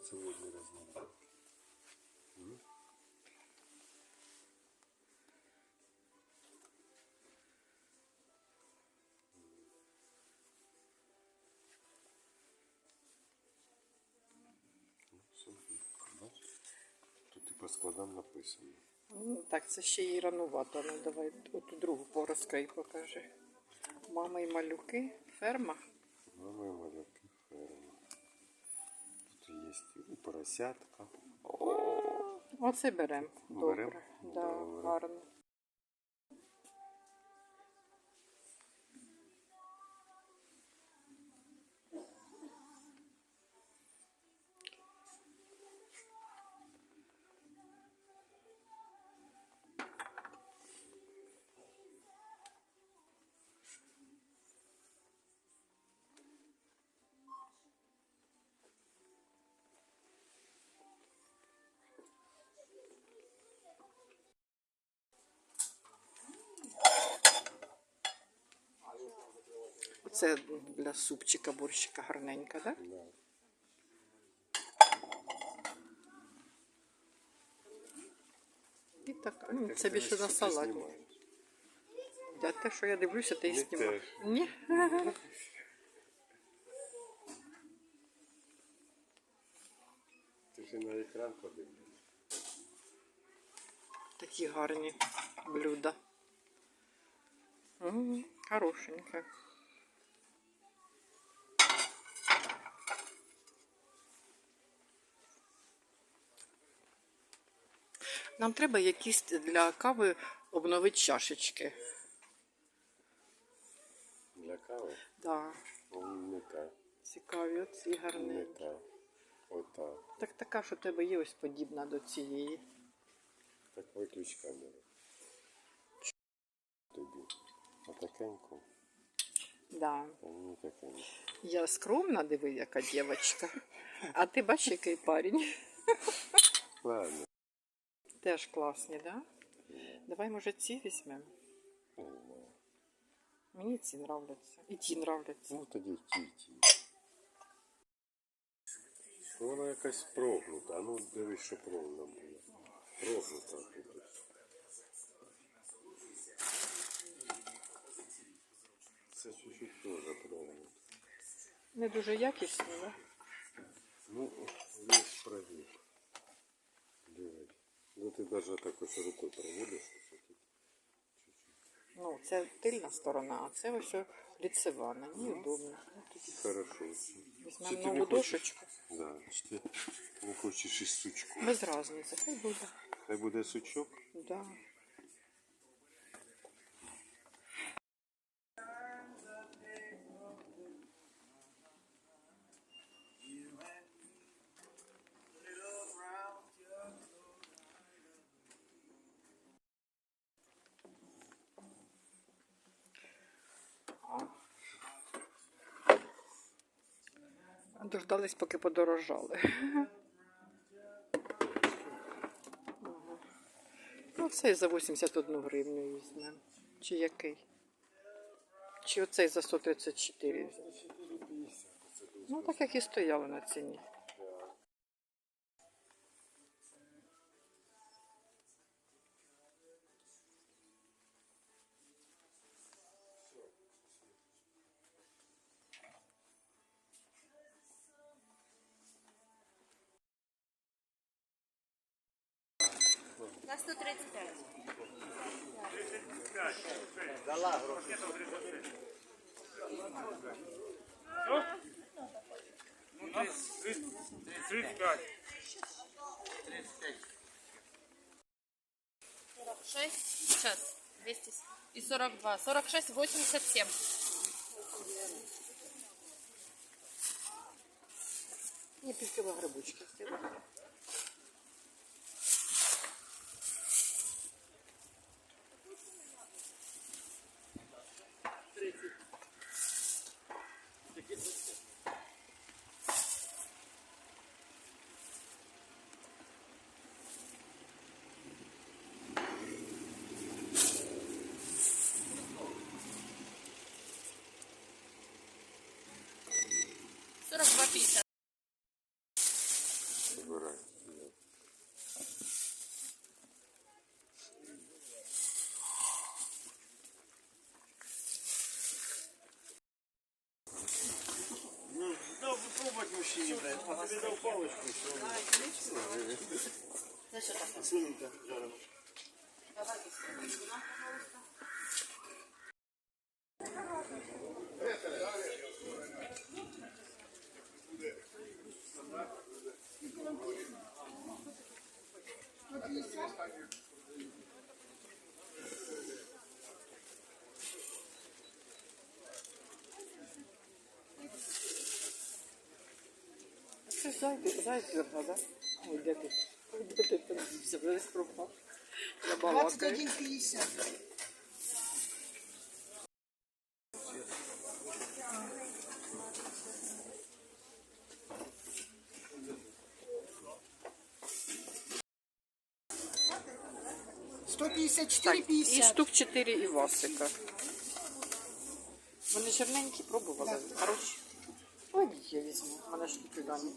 Ну, все, бачиш? Тут і по складам написано. Ну, так, це ще й ранувато. Ну, давай оту другу порозкрий покажи. Мама і малюки, ферма. Мама і малюки. Тут у поросятка. Оце беремо. Добре. Берем? Да, Добре. гарно. Оце для супчика, борщика гарненька, так? Да. І так, ну, це більше на салаті. Я те, що я дивлюся, те Не знімаю. Ні. Ти ще на екран подивишся. Такі гарні блюда. М, Хорошеньке. Нам треба якісь для кави обновити чашечки. Для кави? Да, Ну, цікаві, оці Не гарненькі. та. Ота. Так така, що в тебе є ось подібна до цієї. Так виключ камеру. Тобі. Отакенько. Да. Я скромна, диви, яка дівчинка. А ти бачиш, який парень. Ладно. Теж класні, да? Давай, може, ці візьмемо. Мені ці нравляться. І ті нравляться. Ну тоді ті-ті. Ну, Вона якась прогнута. А ну дивись, що прогнута була. Прогнута. Це чуть-чуть теж прогнуто. Не дуже якісні, да? Ну, є прогиб. Ну ти навіть так ось рукою проводиш. Ну, це тильна сторона, а це ось ліцева. На ній удобно. Хорошо. Візьмемо Чи ти нову не хочеш- дошечку. Да, чи ти не хочеш і сучку. Без різниці, хай буде. Хай буде сучок. Да. Дождались, поки подорожали. Ну, цей за 81 гривню візьмемо. Чи який? Чи оцей за 134 візьмемо? Ну, так як і стояли на ціні. На 135. Шесть, сейчас, 200 и 42, 46, 87. Ні, півкіло грибочки. Мужчине, блядь. А ты дал палочку, все. Давай, жарена. Це зайди, зайдерга, да? Ой, де ти? Ой, Де ти подивився, вже пропав. Я балакаю. 21,50. Сто пятьдесят четыре Так, і пятьдесят. штук 4 і Васика. Вони жирненькі пробували. Хороші. Ой, я візьму. У мене штуки дані.